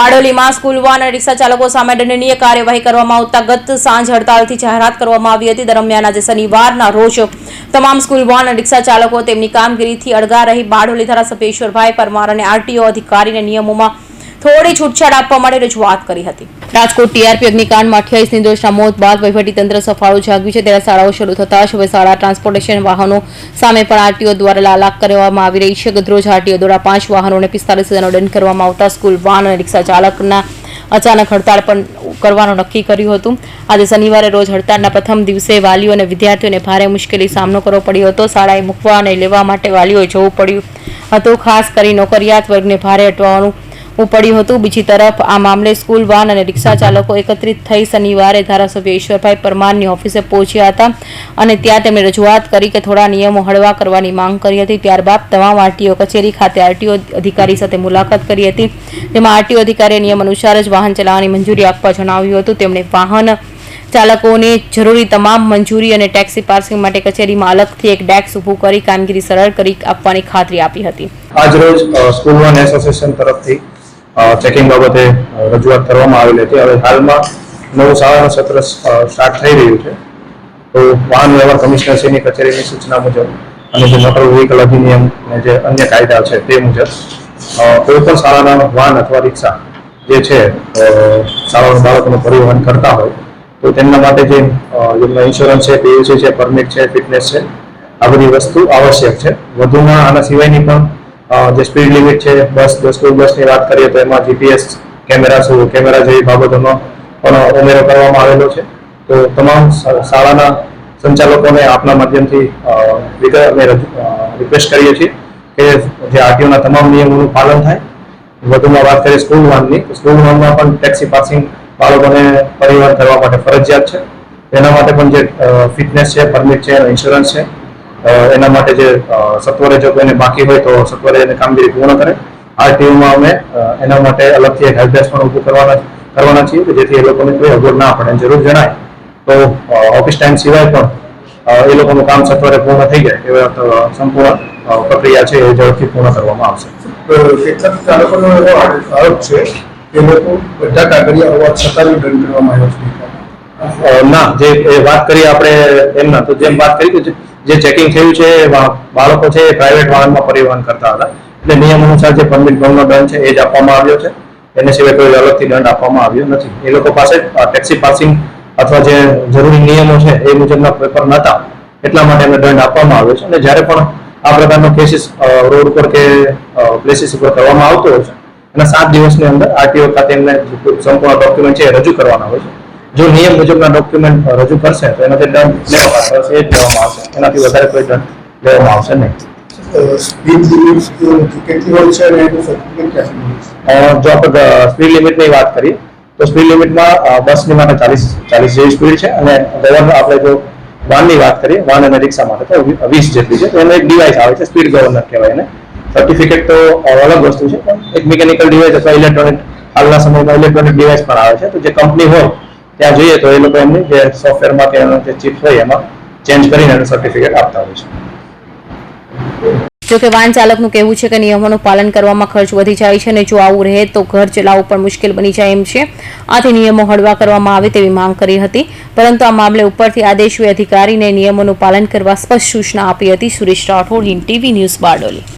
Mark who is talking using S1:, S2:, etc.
S1: બારડોલીમાં school van અને રિક્ષા ચાલકો સામે દંડનીય કાર્યવાહી કરવામાં આવતા ગત સાંજ હડતાલથી જાહેરાત કરવામાં આવી હતી. દરમિયાન આજે શનિવારના રોજ તમામ સ્કૂલ વાન અને રિક્ષા ચાલકો તેમની કામગીરીથી અળગા રહી બારડોલી ધારાસભ્ય ઈશ્વરભાઈ પરમાર અને આરટીઓ અધિકારીને નિયમોમાં થોડી છૂટછાટ આપવા માટે રજૂઆત કરી હતી. રાજકોટ ટીઆરપી અગ્નિકાંડમાં અઠ્યાવીસ નિર્દોષના મોત બાદ વહીવટીતંત્ર સફાળો જાગ્યું છે. ત્યારે શાળાઓ શરૂ થતા જ હવે શાળા ટ્રાન્સપોર્ટેશન વાહનો સામે પણ આરટીઓ દ્વારા લાલાક કરવામાં આવી રહી છે. ગતરોજ આરટીઓ દ્વારા પાંચ વાહનોને પિસ્તાલીસ હજારનો દંડ કરવામાં આવતા સ્કૂલ વાહન અને રિક્ષા ચાલકના અચાનક હડતાળ પણ કરવાનું નક્કી કર્યું હતું. આજે શનિવારે રોજ હડતાળના પ્રથમ દિવસે વાલીઓ અને વિદ્યાર્થીઓને ભારે મુશ્કેલી સામનો કરવો પડ્યો હતો. શાળાએ મૂકવા અને લેવા માટે વાલીઓએ જવું પડ્યું હતું. ખાસ કરી નોકરિયાત વર્ગને ભારે અટવાનું પડ્યું હતું. બીજી તરફ આ મામલે સ્કૂલ વાન અને રિક્ષા ચાલકો એકત્રિત થઈ શનિવારે ધારાસભ્ય ઈશ્વરભાઈ પરમારની ઓફિસે પહોંચ્યા હતા અને ત્યાં તેમણે રજૂઆત કરી કે થોડા નિયમો હળવા કરવાની માંગ કરી હતી. ત્યારબાદ તમામ આરટીઓ કચેરી ખાતે આરટીઓ અધિકારી સાથે મુલાકાત કરી હતી. જેમાં આરટીઓ અધિકારીએ નિયમ અનુસાર જ વાહન ચલાવવાની મંજૂરી આપવા જણાવ્યું હતું. તેમણે વાહન ચાલકોને જરૂરી તમામ મંજૂરી અને ટેક્સી પાર્સિંગ માટે કચેરીમાં અલગથી એક ડેસ્ક ઊભું કરી કામગીરી સરળ કરી આપવાની ખાતરી આપી હતી.
S2: આજરોજ સ્કૂલ વન એસોસિએશન તરફથી ચેકિંગ બાબતે રજૂઆત કરવામાં આવેલી હતી. હવે હાલમાં નવું શાળાનું સત્ર સ્ટાર્ટ થઈ રહ્યું છે. તો વાહન વ્યવહાર કમિશનરશ્રીની કચેરીની સૂચના મુજબ અને જે મોટર વ્હીકલ અધિનિયમ અને જે અન્ય કાયદા છે તે મુજબ કોઈ પણ શાળાના વાહન અથવા રિક્ષા જે છે શાળાના બાળકોનું પરિવહન કરતા હોય, તો તેમના માટે જે જેમનો ઇન્સ્યોરન્સ છે પીયુસી છે પરમિટ છે ફિટનેસ છે, આ બધી વસ્તુ આવશ્યક છે. વધુમાં આના સિવાયની પણ જે સ્પીડ લિમિટ છે, બસ, જો સ્કૂલ બસની વાત કરીએ તો એમાં જીપીએસ કેમેરા શું કેમેરા જેવી બાબતોનો પણ ઉમેરો કરવામાં આવેલો છે. તો તમામ શાળાના સંચાલકોને આપના માધ્યમથી અમે રિક્વેસ્ટ કરીએ છીએ કે જે આરટીઓના તમામ નિયમોનું પાલન થાય. વધુમાં વાત કરીએ સ્કૂલ વાનની સ્કૂલ વાનમાં પણ ટેક્સી પાસિંગ બાળકોને પરિવહન કરવા માટે ફરજિયાત છે. એના માટે પણ જે ફિટનેસ છે પરમિટ છે ઇન્સ્યોરન્સ છે. એના માટે જે સત્વરે જો કોઈને બાકી હોય તો સત્વરે એને કામગીરી પૂર્ણ કરે. આ ટીમમાં અમે એના માટે અલગથી એક હેલ્પ ડેસ્ક પણ ઊભું કરવાના કરવાના છીએ કે જેથી એ લોકોને કોઈ અગવડ ના પડે. જરૂર જણાય તો ઓફિસ ટાઈમ સિવાય પણ એ લોકોનું કામ સત્વરે પૂર્ણ થઈ જાય એવા સંપૂર્ણ પ્રક્રિયા છે એ ઝડપથી પૂર્ણ કરવામાં આવશે.
S3: કેટલાક ચાલકોનો એવો આરોપ છે કે લોકો બધા કાગળિયા હોવા છતાં દંડ કરવામાં આવ્યો છે.
S2: ના, જે વાત કરી આપણે એમના, તો જેમ વાત કરી કે જે- ચેકિંગ થયું છે બાળકો છે, એ પ્રાઇવેટ વાહનમાં પરિવહન કરતા હતા. એટલે નિયમ અનુસાર જે પરમિટ ભંગનો દંડ છે, એ જ આપવામાં આવ્યો છે. એને સિવાય કોઈ અલગથી દંડ આપવામાં આવ્યો નથી. એ લોકો પાસે ટેક્સી પાસિંગ અથવા જે જરૂરી નિયમો છે, એ મુજબના પેપર નહોતા. એટલા માટે એમને દંડ આપવામાં આવ્યો છે. અને જ્યારે પણ આ પ્રકારનો કેસીસ રોડ ઉપર કે પ્લેસીસ ઉપર કરવામાં આવતો હોય છે, એના સાત દિવસની અંદર આરટીઓ ખાતે એમને સંપૂર્ણ ડોક્યુમેન્ટ છે, એ રજૂ કરવાના હોય છે. જો નિયમ મુજબના ડોક્યુમેન્ટ રજૂ કરશે તો એનો જે દંડ લેવામાં આવશે એ જ લેવામાં આવશે. એનાથી વધારે કોઈ દંડ લેવામાં આવશે નહીં. જો આપણે સ્પીડ લિમિટની વાત કરીએ તો સ્પીડ લિમિટમાં બસની માટે ચાલીસ ચાલીસ જેવી સ્પીડ છે અને ગવર્નર આપણે જો વાનની વાત કરીએ વાન અને રિક્ષા માટે તો વીસ જેટલી છે. તો એનો એક ડિવાઇસ આવે છે સ્પીડ ગવર્નર કહેવાય એને. સર્ટિફિકેટ તો અલગ વસ્તુ છે પણ એક મિકેનિકલ ડિવાઇસ અથવા ઇલેક્ટ્રોનિક હાલના સમયમાં ઇલેક્ટ્રોનિક ડિવાઇસ પણ આવે છે. તો જે કંપની હોય ત્યાં જોઈએ તો એ લોકો એમની જે સોફ્ટવેરમાં કે એનો જે ચિપ હોય એમાં ચેન્જ કરીને એનું સર્ટિફિકેટ આપતા હોય છે.
S1: જોકે વાહન ચાલકનું કહેવું છે કે નિયમોનું પાલન કરવામાં ખર્ચ વધી જાય છે અને જો આવું રહે તો ઘર ચલાવવું પણ મુશ્કેલ બની જાય એમ છે. આથી નિયમો હળવા કરવામાં આવે તેવી માંગ કરી હતી. પરંતુ આ મામલે ઉપરથી આદેશ હોય અધિકારીને નિયમોનું પાલન કરવા સ્પષ્ટ સૂચના આપી હતી સુરેશ રાઠોડ, હિન્દ ટીવી ન્યૂઝ બારડોલી.